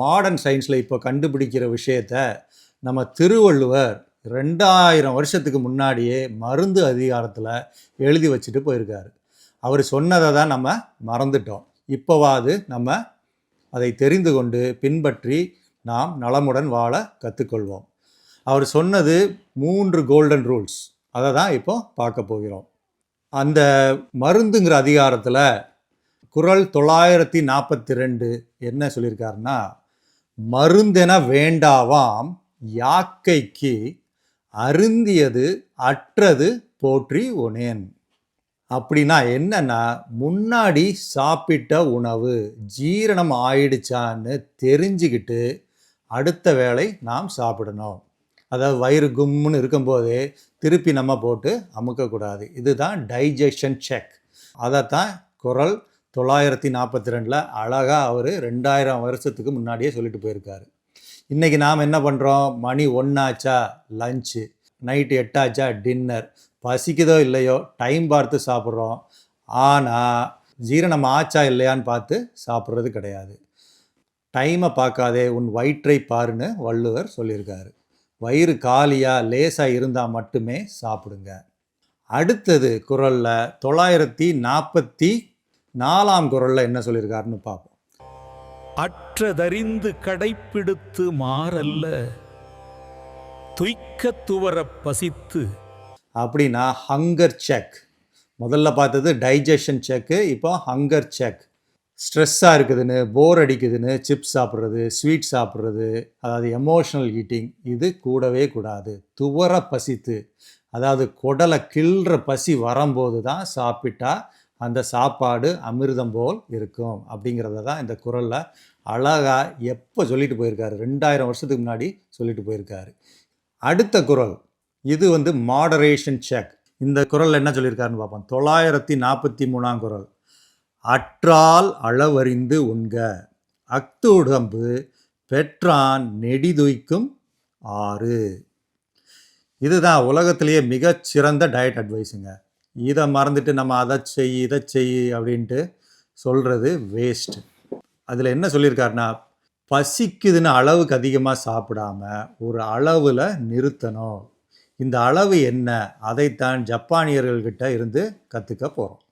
Modern சயின்ஸில் இப்போ கண்டுபிடிக்கிற விஷயத்த நம்ம திருவள்ளுவர் ரெண்டாயிரம் வருஷத்துக்கு முன்னாடியே மருந்து அதிகாரத்தில் எழுதி வச்சுட்டு போயிருக்காரு. அவர் சொன்னதை தான் நம்ம மறந்துட்டோம். இப்போவாது நம்ம அதை தெரிந்து கொண்டு பின்பற்றி நாம் நலமுடன் வாழ கற்றுக்கொள்வோம் அவர் சொன்னது மூன்று கோல்டன் ரூல்ஸ் அதை தான் இப்போ பார்க்க போகிறோம். அந்த மருந்துங்கிற அதிகாரத்தில் குறள் தொள்ளாயிரத்தி நாற்பத்தி ரெண்டு என்ன சொல்லியிருக்காருன்னா மருந்தென வேண்டாவாம் யாக்கைக்கு அருந்தியது அற்றது போற்றி ஒனேன் அப்படின்னா என்னன்னா முன்னாடி சாப்பிட்ட உணவு ஜீரணம் ஆயிடுச்சான்னு தெரிஞ்சுக்கிட்டு அடுத்த வேளை நாம் சாப்பிடணும். அதாவது வயிறு கும்முன்னு இருக்கும்போதே திருப்பி நம்ம போட்டு அமுக்கக்கூடாது. இதுதான் டைஜஷன் செக். அதைத்தான் குரல் தொள்ளாயிரத்தி நாற்பத்தி ரெண்டில் அழகாக அவர் ரெண்டாயிரம் வருஷத்துக்கு முன்னாடியே சொல்லிட்டு போயிருக்காரு. இன்றைக்கி நாம் என்ன பண்ணுறோம் மணி ஒன்றாச்சா லஞ்சு. நைட்டு எட்டாச்சா? டின்னர். பசிக்குதோ இல்லையோ? டைம் பார்த்து சாப்பிட்றோம். ஆனால் ஜீரணம் ஆச்சா இல்லையான்னு பார்த்து சாப்பிட்றது கிடையாது. டைமை பார்க்காதே உன் வயிற்றை பாருன்னு வள்ளுவர் சொல்லியிருக்காரு. வயிறு காலியாக லேசாக இருந்தால் மட்டுமே சாப்பிடுங்க. அடுத்தது குரலில் தொள்ளாயிரத்தி நாற்பத்தி நாலாம் குரலில் என்ன சொல்லியிருக்காருன்னு பார்ப்போம். அற்றதறிந்து கடைப்பிடித்து மாறல்ல துய்க்கத் துவரப் பசித்து. அப்படின்னா ஹங்கர் செக் முதல்ல பார்த்தது டைஜஷன் செக்கு இப்போ ஹங்கர் செக் ஸ்ட்ரெஸ்ஸாக இருக்குதுன்னு போர் அடிக்குதுன்னு சிப்ஸ் சாப்பிட்றது ஸ்வீட் சாப்பிட்றது அதாவது எமோஷனல் ஈட்டிங் இது கூடவே கூடாது. துவர பசித்து அதாவது குடலை கிள்ற பசி வரும்போது தான் சாப்பிட்டா அந்த சாப்பாடு அமிர்தம் போல் இருக்கும் அப்படிங்கிறத தான் இந்த குரலில் அழகாக எப்போ சொல்லிட்டு போயிருக்காரு? ரெண்டாயிரம் வருஷத்துக்கு முன்னாடி சொல்லிட்டு போயிருக்காரு. அடுத்த குரல் இது வந்து மாடரேஷன் செக் இந்த குரல் என்ன சொல்லியிருக்காருன்னு பார்ப்போம். தொள்ளாயிரத்தி நாற்பத்தி மூணாம் குரல் அற்றால் அளவறிந்து உண்க அக்து உடம்பு பெற்றான் நெடிதுய்க்கும் ஆறு. இதுதான் உலகத்திலேயே மிகச்சிறந்த டயட் அட்வைஸுங்க இதை மறந்துட்டு நம்ம அதை செய் இதை செய் அப்படின்ட்டு சொல்கிறது வேஸ்ட் அதில் என்ன சொல்லியிருக்காருன்னா பசிக்குதுன்னு அளவுக்கு அதிகமாக சாப்பிடாம ஒரு அளவில் நிறுத்தணும். இந்த அளவு என்ன? அதைத்தான் ஜப்பானியர்கள்கிட்ட இருந்து கற்றுக்க போகிறோம்